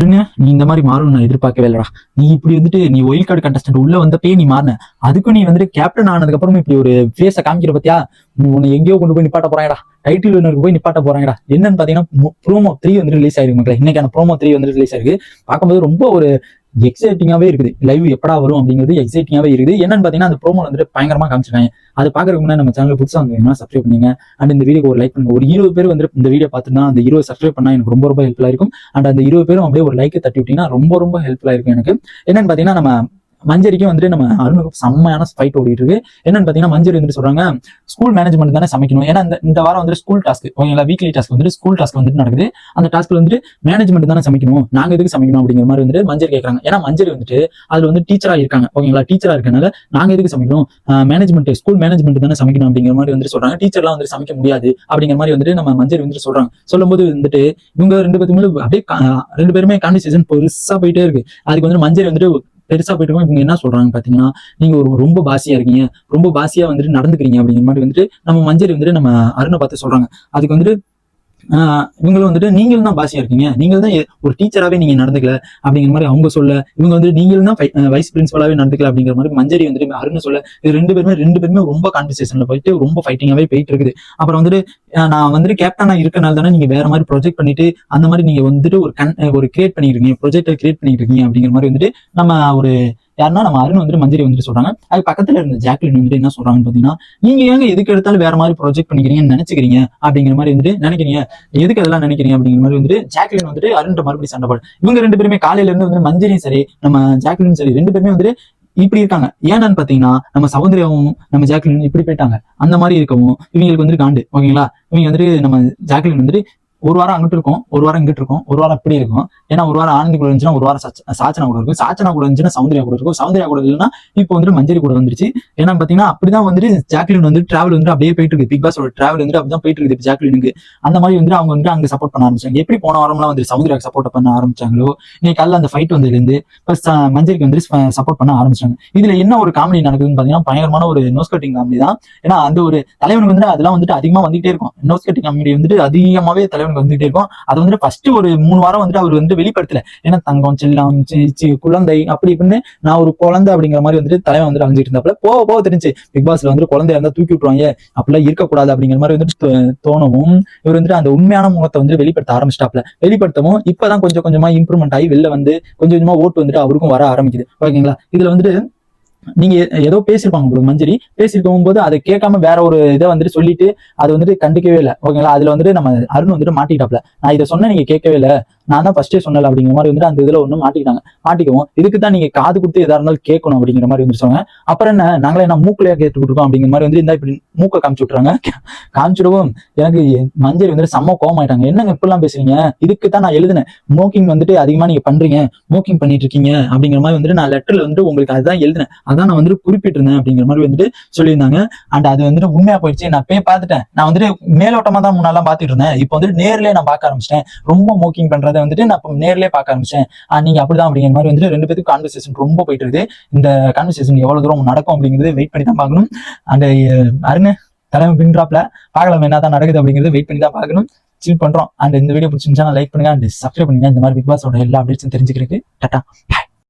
நீ இந்த மாதிரி மாறும் நான் எதிர்பார்க்கவே இல்லடா. நீ இப்படி வந்துட்டு நீ ஒயில் கார்டு கண்டஸ்டன்ட் உள்ள வந்தப்பே நீ மாறின. அதுக்கும் நீ வந்துட்டு கேப்டன் ஆனதுக்கு அப்புறம் இப்படி ஒரு ஃபேஸ காமிக்கிற பத்தியா? நீ உன்னை எங்கேயோ கொண்டு போய் நிப்பாட்ட போறாங்கடா டைட்டில் வினருக்கு போய் நிப்பாட்ட போறாங்கடா. என்னன்னு பாத்தீங்கன்னா ப்ரோமோ த்ரீ வந்து ரிலீஸ் ஆயிருக்கு மக்களே. இன்னைக்கான ப்ரோமோ த்ரீ வந்து ரிலீஸ் ஆயிருக்கு. பார்க்கும்போது ரொம்ப ஒரு எக்ஸைட்டிங்காவே இருக்குது. லைவ் எப்படா வரும் அப்படிங்கிறது எக்ஸைட்டிங்காவே இருக்குது. என்னன்னு பாத்தீங்கன்னா அந்த ப்ரோமோ வந்துட்டு பயங்கரமா காமிச்சிருக்காங்க. அது பாக்குறதுக்கு முன்னாடி நம்ம சேனல் புதுசா வந்து சப்ஸ்கிரைப் பண்ணுங்க. அண்ட் இந்த வீடியோ ஒரு லைக் பண்ணுங்க. ஒரு இருபது பேர் வந்து இந்த வீடியோ பார்த்துன்னா அந்த இருபது சப்ஸ்கிரைப் பண்ணா எனக்கு ரொம்ப ரொம்ப ஹெல்ப்ஃபுல்லா இருக்கும். அண்ட் அந்த இருபது பேரும் அப்படியே ஒரு லைக் தட்டி விட்டீங்கன்னா ரொம்ப ரொம்ப ஹெல்ப்ஃபுல்லா இருக்கும் எனக்கு. என்னன்னு பாத்தீங்கன்னா நம்ம மஞ்சரிக்கும் வந்துட்டு நம்ம அருணுக்கு செம்மையான ஃபைட் ஓடிட்டு இருக்கு என்னன்னு பாத்தீங்கன்னா மஞ்சரி வந்துட்டு சொல்றாங்க ஸ்கூல் மேனேஜ்மெண்ட் தானே சமைக்கணும். ஏன்னா இந்த இந்த வாரம் வந்துட்டு ஸ்கூல் டாஸ்க் ஓகேங்களா வீக்லி டாஸ்க் வந்துட்டு ஸ்கூல் டாஸ்க் வந்துட்டு நடக்குது. அந்த டாஸ்க்ல வந்துட்டு மேனேஜ்மெண்ட் தானே சமைக்கணும் நாங்க எதுக்கு சமைக்கணும் அப்படிங்கிற மாதிரி வந்துட்டு மஞ்சரி கேட்கறாங்க ஏன்னா மஞ்சரி வந்துட்டு அதுல வந்து டீச்சரா இருக்காங்க. ஓகேங்களா டீச்சரா இருக்கனால நாங்க எதுக்கு சமைக்கணும்? மேனேஜ்மெண்ட் ஸ்கூல் மேனேஜ்மெண்ட் தானே சமைக்கணும் அப்படிங்கிற மாதிரி வந்துட்டு சொல்றாங்க. டீச்சர்லாம் வந்துட்டு சமைக்க முடியாது அப்படிங்கிற மாதிரி வந்துட்டு நம்ம மஞ்சரி வந்துட்டு சொல்றாங்க. சொல்லும்போது வந்துட்டு இவங்க ரெண்டு பேருமே அப்படியே ரெண்டு பேருமே கான்வர்சேஷன் பெருசா போயிட்டே இருக்கு. அதுக்கு வந்து மஞ்சரி வந்துட்டு பெருசா போயிட்டு இருக்கும். இவங்க என்ன சொல்றாங்க பாத்தீங்கன்னா நீங்க ஒரு ரொம்ப பாசியா இருக்கீங்க ரொம்ப பாசியா வந்துட்டு நடந்துக்கிறீங்க அப்படிங்கிற மாதிரி வந்துட்டு நம்ம மஞ்சள் வந்துட்டு நம்ம அருணை பார்த்து சொல்றாங்க அதுக்கு வந்துட்டு இவங்களும் வந்துட்டு நீங்களும் தான் பாசியா இருக்கீங்க. நீங்கள் தான் ஒரு டீச்சராகவே நீங்க நடந்துக்கல அப்படிங்கிற மாதிரி அவங்க சொல்ல இவங்க வந்து நீங்களும் தான் வைஸ் பிரின்சிபலாவே நடந்துக்கல அப்படிங்கிற மாதிரி மஞ்சரி வந்துட்டு அருண் சொல்ல இது ரெண்டு பேருமே ரெண்டு பேருமே ரொம்ப கான்வர்சேஷன்ல போயிட்டு ரொம்ப ஃபைட்டிங்காவே போயிட்டு இருக்குது. அப்புறம் வந்துட்டு நான் வந்துட்டு கேப்டனா இருக்கனால தானே நீங்க வேற மாதிரி ப்ரொஜெக்ட் பண்ணிட்டு அந்த மாதிரி நீங்க வந்துட்டு ஒரு கன் ஒரு கிரியேட் பண்ணிருக்கீங்க ப்ரொஜெக்ட் கிரியேட் பண்ணிட்டு இருக்கீங்க அப்படிங்கிற மாதிரி வந்துட்டு நம்ம ஒரு யாருன்னா நம்ம அருண் வந்துட்டு மஞ்சரி வந்துட்டு சொல்றாங்க. அது பக்கத்துல இருந்த ஜாக்லின் வந்துட்டு என்ன சொல்றாங்கன்னு பாத்தீங்கன்னா நீங்க ஏங்க எதுக்கு எடுத்தாலும் வேற மாதிரி ப்ரொஜெக்ட் பண்ணிக்கிறீங்கன்னு நினைச்சுக்கிறீங்க? அப்படிங்கிற மாதிரி வந்துட்டு நினைக்கிறீங்க. எதுக்கு அதெல்லாம் நினைக்கிறீங்க? அப்படிங்கிற மாதிரி வந்துட்டு ஜாக்லின் வந்துட்டு அருண் மறுபடியும் சண்டை போடு. இவங்க ரெண்டு பேருமே காலையில இருந்து வந்து மஞ்சரியும் சரி நம்ம ஜாக்லின் சரி ரெண்டு பேருமே வந்துட்டு இப்படி இருக்காங்க. ஏன்னு பாத்தீங்கன்னா நம்ம சௌந்தர்யாவும் நம்ம ஜாக்லின் இப்படி போயிட்டாங்க. அந்த மாதிரி இருக்கவும் இவங்களுக்கு வந்துட்டு காண்டு ஓகேங்களா? இவங்க வந்துட்டு நம்ம ஜாக்லின் வந்துட்டு ஒரு வாரம் அங்கிட்டு இருக்கும் ஒரு வாரம் இங்கிட்டு இருக்கும் ஒரு வாரம் அப்படி இருக்கும். ஏன்னா ஒரு வாரம் ஆனந்தி கூட இருந்துச்சுன்னா ஒரு வாரம் சாச்சனா கூட இருக்கும். சாச்சனா கூட இருந்துச்சுன்னா சௌந்தர்யா கூட இருக்கும். சௌந்தர்யா கூட இல்லைன்னா இப்போ வந்துட்டு மஞ்சரி கூட வந்துருச்சு. ஏன்னா பாத்தீங்கன்னா அப்படிதான் வந்துட்டு ஜாக்லின் வந்து டிராவல் வந்து அப்படியே போயிட்டு இருக்கு. பிக் பாஸோட டிராவல் வந்து அப்படிதான் போயிட்டு இருக்குது ஜாக்லினுக்கு. அந்த மாதிரி வந்து அவங்க வந்து அங்க சப்போர்ட் பண்ண ஆரம்பிச்சாங்க. எப்படி போன வாரம்லாம் வந்து சௌந்தர்யாக்கு சப்போர்ட் பண்ண ஆரம்பிச்சாங்களோ இன்னைக்கு அல்ல அந்த ஃபைட் வந்ததுலேருந்து பிளஸ் மஞ்சரிக்கு வந்து சப்போர்ட் பண்ண ஆரம்பிச்சாங்க. இதுல என்ன ஒரு காமெடி நடக்குதுன்னு பாத்தீங்கன்னா பயங்கரமான ஒரு நோஸ் கட்டிங் காமெடி தான். ஏன்னா அந்த ஒரு தலைவனுக்கு வந்து அதெல்லாம் வந்துட்டு அதிகமா வந்துட்டே இருக்கும். நோஸ் கட்டிங் காமெடி வந்துட்டு அதிகமாவே தலைவனுக்கு வந்துட்டே இருக்கும். அது வந்துட்டு ஃபர்ஸ்ட் ஒரு மூணு வாரம் வந்துட்டு அவர் வந்து வெளிப்படுத்தல. ஏன்னா தங்கம் செல்லம் சி- குழந்தை அப்படி இப்படின்னு நான் ஒரு குழந்தை அப்படிங்கிற மாதிரி வந்துட்டு தலைவன் வந்து அழிஞ்சிட்டு இருந்தாப்புல. போக போக தெரிஞ்சு பிக் பாஸ்ல வந்து குழந்தையா இருந்தா தூக்கி விட்டுருவாங்க. அப்படிலாம் இருக்கக்கூடாது அப்படிங்கிற மாதிரி வந்துட்டு தோணவும் இவர் வந்துட்டு அந்த உண்மையான முகத்தை வந்து வெளிப்படுத்த ஆரம்பிச்சிட்டாப்ல வெளிப்படுத்தவும் இப்பதான் கொஞ்சம் கொஞ்சமா இம்ப்ரூவ்மெண்ட் ஆகி வெளில வந்து கொஞ்சம் கொஞ்சமா ஓட்டு வந்துட்டு அவருக்கும் வர ஆரம்பிக்குது. ஓகேங்களா? இதுல வந்துட்டு நீங்க ஏதோ பேசியிருப்பாங்க உங்களுக்கு மஞ்சரி. பேசியிருக்கும் போது அதை கேட்காம வேற ஒரு இதை வந்துட்டு சொல்லிட்டு அது வந்துட்டு கண்டுக்கவே இல்லை. ஓகேங்களா? அதுல வந்துட்டு நம்ம அருண் வந்துட்டு மாட்டிக்கிட்டாப்ல. நான் இதை சொன்ன நீங்க கேட்கவே இல்லை. நான் தான் ஃபர்ஸ்டே சொன்னல அப்படிங்கிற மாதிரி வந்துட்டு அந்த இதுல ஒண்ணு மாட்டிக்கிட்டாங்க. மாட்டிக்குவோம் இதுக்கு தான் நீங்க காது கொடுத்து எதா இருந்தாலும் கேட்கணும் அப்படிங்கிற மாதிரி வந்து சொன்னாங்க அப்புறம் என்ன நாங்களே என்ன மூக்கலையா கேட்டுக்கிட்டு இருக்கோம் அப்படிங்கிற மாதிரி வந்து இந்த இப்படி மூக்கை காமிச்சு விட்டுறாங்க. காமிச்சிடவும் எனக்கு மஞ்சள் வந்துட்டு செம்ம கோவம் ஆயிட்டாங்க என்னங்க இப்படிலாம் பேசுறீங்க? இதுக்கு தான் நான் எழுதினேன். மோக்கிங் வந்துட்டு அதிகமா நீங்க பண்றீங்க. மோக்கிங் பண்ணிட்டு இருக்கீங்க அப்படிங்கிற மாதிரி வந்துட்டு நான் லெட்டர்ல வந்துட்டு உங்களுக்கு அதுதான் எழுதினேன். அதான் நான் வந்துட்டு குறிப்பிட்டிருந்தேன் அப்படிங்கிற மாதிரி வந்துட்டு சொல்லியிருந்தாங்க. அண்ட் அது வந்துட்டு உண்மையா போயிடுச்சு. நான் போய் பார்த்துட்டேன். நான் வந்துட்டு மேலோட்டமா தான் முன்னாலாம் பார்த்துட்டு இருந்தேன். இப்போ வந்துட்டு நேர்லயே நான் பார்க்க ஆரம்பிச்சிட்டேன். ரொம்ப மோக்கிங் பண்றதை வந்துட்டு நான் இப்போ நேர்லயே பார்க்க ஆரம்பிச்சேன். நீங்க அப்படிதான் அப்படிங்கிற மாதிரி வந்துட்டு ரெண்டு பேருக்கும் கான்வர்சேஷன் ரொம்ப போயிட்டு இருக்குது இந்த கான்வர்சேஷன் எவ்வளவு தூரம் நடக்கும் அப்படிங்கிறது வெயிட் பண்ணி தான் பார்க்கணும். அந்த அருண் தலைமை பின்ட்ராப்ல பார்க்கலாம் என்ன தான் நடக்குது அப்படிங்கிறது வெயிட் பண்ணி தான் பார்க்கணும். சில் பண்றோம். அண்ட் இந்த வீடியோ பிடிச்சிருந்துச்சா லைக் பண்ணுங்க. அண்ட் சப்ஸ்கிரைப் பண்ணுங்க இந்த மாதிரி பிக் பாஸோட எல்லா அப்டேட்ஸும் தெரிஞ்சுக்கிறதுக்கு. டாட்டா.